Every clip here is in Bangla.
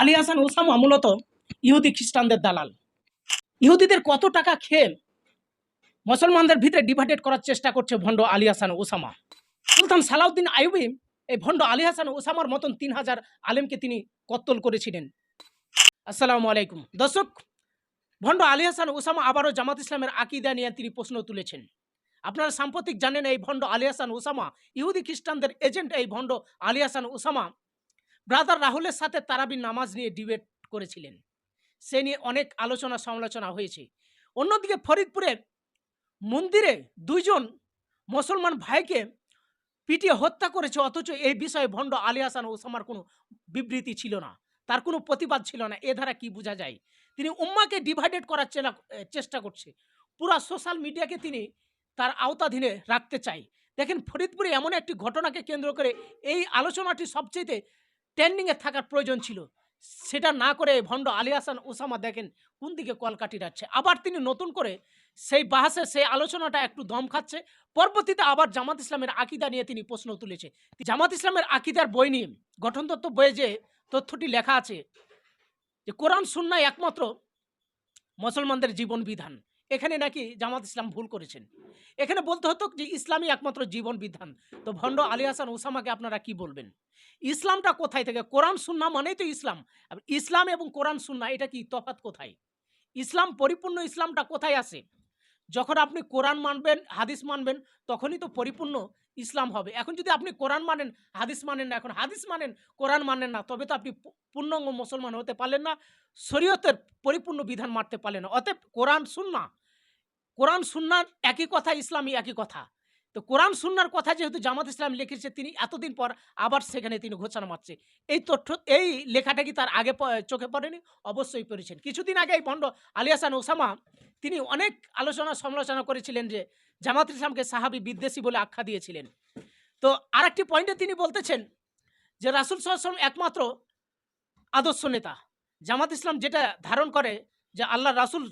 আলী হাসান ওসামা মূলত ইহুদি খ্রিস্টানদের দালাল। ইহুদিদের কত টাকা খেয়ে মুসলমানদের ভিতরে ডিভাইডেড করার চেষ্টা করছে ভণ্ড আলী হাসান ওসামা। সুলতান সালাউদ্দিন আইবি এই ভণ্ড আলী হাসান ওসামার মতন তিন হাজার আলেমকে তিনি কত্তল করেছিলেন। আসসালামু আলাইকুম। দর্শক, ভণ্ড আলী হাসান ওসামা আবারও জামাত ইসলামের আকিদা নিয়ে তিনি প্রশ্ন তুলেছেন। আপনারা সাম্প্রতিক জানেন এই ভণ্ড আলী হাসান ওসামা ইহুদি খ্রিস্টানদের এজেন্ট, এই ভণ্ড আলী হাসান ওসামা ব্রাদার রাহুলের সাথে তারাবির নামাজ নিয়ে ডিবেট করেছিলেন। সে নিয়ে অনেক আলোচনা সমালোচনা হয়েছে। অন্যদিকে ফরিদপুরে মন্দিরে দুইজন মুসলমান ভাইকে পিটিয়ে হত্যা করেছে, অথচ এই বিষয়ে ভণ্ড আলী হাসান ওসামার কোনো বিবৃতি ছিল না। তার কোনো প্রতিবাদ ছিল না। এ ধারা কি বোঝা যায়? তিনি উম্মাকে ডিভাইডেড করার চেষ্টা করছে। পুরা সোশ্যাল মিডিয়াকে তিনি তার আওতাধীনে রাখতে চাই দেখেন ফরিদপুরে এমন একটি ঘটনাকে কেন্দ্র করে এই আলোচনাটি সবচেয়ে ট্রেন্ডিংয়ে থাকার প্রয়োজন ছিল। সেটা না করে ভণ্ড আলী হাসান ওসামা দেখেন কোন দিকে কল কাটি যাচ্ছে। আবার তিনি নতুন করে সেই বাহাসে সেই আলোচনাটা একটু দম খাচ্ছে। পরবর্তীতে আবার জামাত ইসলামের আকিদা নিয়ে তিনি প্রশ্ন তুলেছে। জামাত ইসলামের আকিদার বই নিয়ে গঠনতত্ত্ব বইয়ে যে তথ্যটি লেখা আছে যে কোরআন সুন্নায় একমাত্র মুসলমানদের জীবন বিধান। এখানে নাকি জামাত ইসলাম ভুল করেছেন। এখানে বলতে হতো যে ইসলামই একমাত্র জীবন বিধান। তো ভণ্ড আলী হাসান ওসামাকে আপনারা কি বলবেন? ইসলামটা কোথায় থেকে? কোরআন সুন্না মানেই তো ইসলাম। ইসলাম এবং কোরআন সুন্না এটা কি তফাৎ কোথায়? ইসলাম পরিপূর্ণ ইসলামটা কোথায় আছে? যখন আপনি কোরআন মানবেন, হাদিস মানবেন, তখনই তো পরিপূর্ণ ইসলাম হবে। এখন যদি আপনি কোরআন মানেন, হাদিস মানেন না, এখন হাদিস মানেন, কোরআন মানেন না, তবে তো আপনি পূর্ণাঙ্গ মুসলমান হতে পারলেন না, শরীয়তের পরিপূর্ণ বিধান মারতে পারলেন না। অতএব কোরআন সুন্না কোরআন, সুন্নার একই কথা, ইসলামী একই কথা। তো কোরআন, সুন্নার কথা যেহেতু জামাত ইসলাম লিখেছে, তিনি এতদিন পর আবার সেখানে তিনি ঘোষণা মারছে। এই তথ্য, এই লেখাটা কি তার আগে চোখে পড়েনি? অবশ্যই পড়েছেন। কিছুদিন আগে এই ভণ্ড আলী হাসান ওসামা, তিনি অনেক আলোচনা সমালোচনা করেছিলেন যে, জামাত ইসলামকে সাহাবি বিদ্বেষী বলে আখ্যা দিয়েছিলেন। তো আরেকটি পয়েন্টে তিনি বলতেছেন যে, রাসুল সাল্লাম একমাত্র আদর্শ নেতা। জামাত ইসলাম যেটা ধারণ করে যে আল্লাহ রাসুল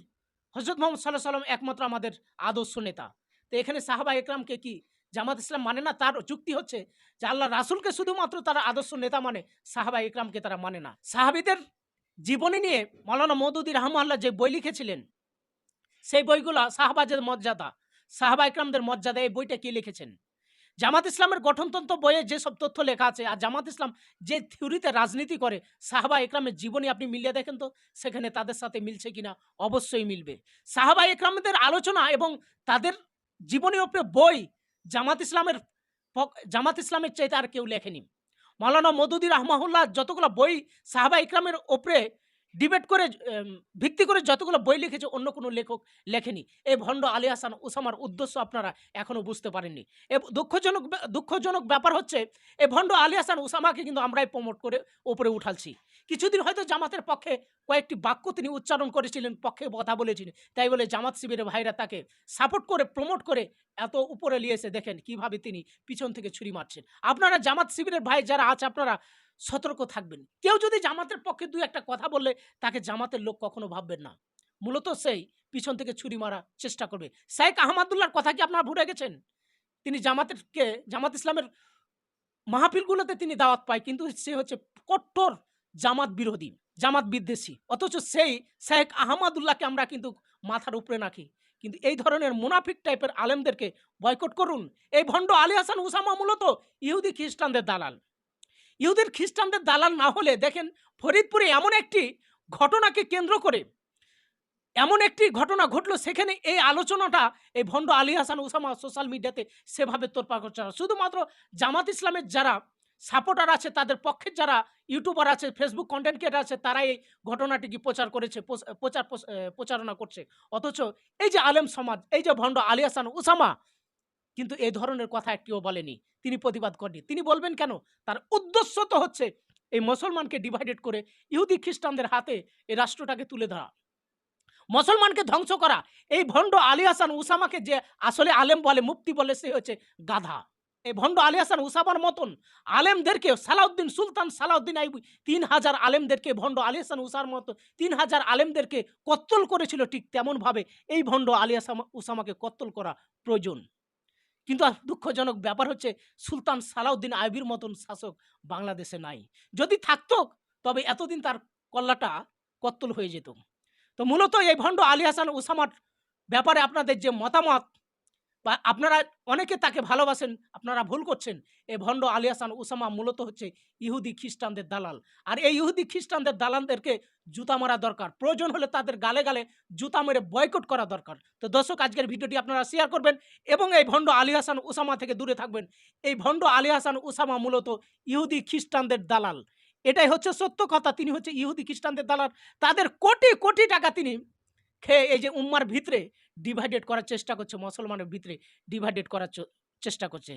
হজরত মোহাম্মদ সাল্লাহ সাল্লাম একমাত্র আমাদের আদর্শ নেতা। তো এখানে সাহাবা একরামকে কি জামাত ইসলাম মানে না? তার চুক্তি হচ্ছে যে আল্লাহ রাসুলকে শুধুমাত্র তারা আদর্শ নেতা মানে সাহাবা একরামকে তারা মানে না। সাহাবিদের জীবনী নিয়ে মৌলানা মদুদ্দিন রহমাল্লাহ যে বই লিখেছিলেন, সেই বইগুলো সাহাবাজের মর্যাদা। সাহাবা ইকরামদের মর্যাদা, এই বইটা কি লিখেছেন? জামাত ইসলামের গঠনতন্ত্র বইয়ে যেসব তথ্য লেখা আছে আর জামাত ইসলাম যে থিওরিতে রাজনীতি করে, সাহাবা ইকরামের জীবনী আপনি মিলিয়ে দেখেন তো, সেখানে তাদের সাথে মিলছে কিনা? অবশ্যই মিলবে। সাহাবা ইকরামদের আলোচনা এবং তাদের জীবনীর ওপরে বই জামাত ইসলামের জামাত ইসলামের চাইতে আর কেউ লেখেনি। মাওলানা মদুদি রহমাহুল্লাহ যতগুলো বই সাহাবা ইকরামের ওপরে ডিবেট করে ভিত্তি করে যতগুলো বই লিখেছে, অন্য কোনো লেখক লেখেনি। এই ভণ্ড আলী হাসান ওসামার উদ্দেশ্য আপনারা এখনও বুঝতে পারেননি। এ দুঃখজনক দুঃখজনক ব্যাপার হচ্ছে এই ভণ্ড আলী হাসান ওসামাকে কিন্তু আমরাই প্রমোট করে ওপরে উঠালছি। কিছুদিন হয়তো জামাতের পক্ষে কয়েকটি বাক্য তিনি উচ্চারণ করেছিলেন, পক্ষে কথা বলেছিলেন। তাই বলে জামাত শিবিরের ভাইরা তাকে সাপোর্ট করে প্রমোট করে এত উপরে নিয়ে এসে দেখেন কীভাবে তিনি পিছন থেকে ছুরি মারছেন। আপনারা জামাত শিবিরের ভাই যারা আছে, আপনারা সতর্ক থাকবেন। কেউ যদি জামাতের পক্ষে দুই একটা কথা বললে, তাকে জামাতের লোক কখনো ভাববেন না। মূলত সেই পিছন থেকে ছুরি মারা চেষ্টা করবে। শেখ আহমদুল্লাহর কথা কি আপনারা ভুলে গেছেন? তিনি জামাতেরকে, জামাত ইসলামের মাহফিলগুলোতে তিনি দাওয়াত পায়, কিন্তু সে হচ্ছে কট্টর জামাত বিরোধী, জামাত বিদ্বেষী। অথচ সেই শেখ আহমদুল্লাহকে আমরা কিন্তু মাথার উপরে রাখি। কিন্তু এই ধরনের মুনাফিক টাইপের আলেমদেরকে বয়কট করুন। এই ভণ্ড আলী হাসান উসামা মূলত ইহুদি খ্রিস্টানদের দালাল। ইহুদের খ্রিস্টানদের দালাল না হলে, দেখেন ফরিদপুরে এমন একটি ঘটনাকে কেন্দ্র করে, এমন একটি ঘটনা ঘটলো সেখানে এই আলোচনাটা এই ভণ্ড আলী হাসান ওসামা সোশ্যাল মিডিয়াতে সেভাবে তোরপা করছে না। শুধুমাত্র জামাত ইসলামের যারা সাপোর্টার আছে, তাদের পক্ষের যারা ইউটিউবার আছে ফেসবুক কন্টেন্ট ক্রিয়েটার আছে, তারাই এই ঘটনাটিকে প্রচার করেছে প্রচার প্রচারণা করছে। অথচ এই যে আলেম সমাজ, এই যে ভণ্ড আলী হাসান ওসামা কিন্তু এই ধরনের কথা একটিও বলেনি। তিনি প্রতিবাদ করেনি তিনি বলবেন কেন? তার উদ্দেশ্য তো হচ্ছে এই মুসলমানকে ডিভাইডেড করে ইহুদি খ্রিস্টানদের হাতে এই রাষ্ট্রটাকে তুলে ধরা। মুসলমানকে ধ্বংস করা। এই ভণ্ড আলী হাসান উসামাকে যে আসলে আলেম বলে মুক্তি বলে, সে হচ্ছে গাধা। এই ভণ্ড আলী হাসান উসামার মতন আলেমদেরকে সালাউদ্দিন, সুলতান সালাউদ্দিন আইবি তিন হাজার আলেমদেরকে ভণ্ড আলী হাসান উসার মতো তিন হাজার আলেমদেরকে কত্তল করেছিল ঠিক তেমনভাবে। এই ভণ্ড আলী হাসান উসামাকে কত্তল করা প্রয়োজন। কিন্তু দুঃখজনক ব্যাপার হচ্ছে সুলতান সালাউদ্দিন আইবির মতন শাসক বাংলাদেশে নাই। যদি থাকতো, তবে এতদিন তার কল্লাটা কত্তল হয়ে যেত। তো মূলত এই ভণ্ড আলী হাসান ওসামার ব্যাপারে আপনাদের যে মতামত বা আপনারা অনেকে তাকে ভালোবাসেন, আপনারা ভুল করছেন। এই ভণ্ড আলী হাসান ওসামা মূলত হচ্ছে ইহুদি খ্রিস্টানদের দালাল। আর এই ইহুদি খ্রিস্টানদের দালালদেরকে জুতা মারা দরকার। প্রয়োজন হলে তাদের গালে গালে জুতা মেরে বয়কট করা দরকার। তো দর্শক, আজকের ভিডিওটি আপনারা শেয়ার করবেন এবং এই ভণ্ড আলী হাসান ওসামা থেকে দূরে থাকবেন। এই ভণ্ড আলী হাসান ওসামা মূলত ইহুদি খ্রিস্টানদের দালাল। এটাই হচ্ছে সত্য কথা। তিনি হচ্ছে ইহুদি খ্রিস্টানদের দালাল। তাদের কোটি কোটি টাকা তিনি খেয়ে এই যে উম্মার ভিতরে ডিভাইডেড করার চেষ্টা করছে, মুসলমানের ভিতরে ডিভাইডেড করার চেষ্টা করছে।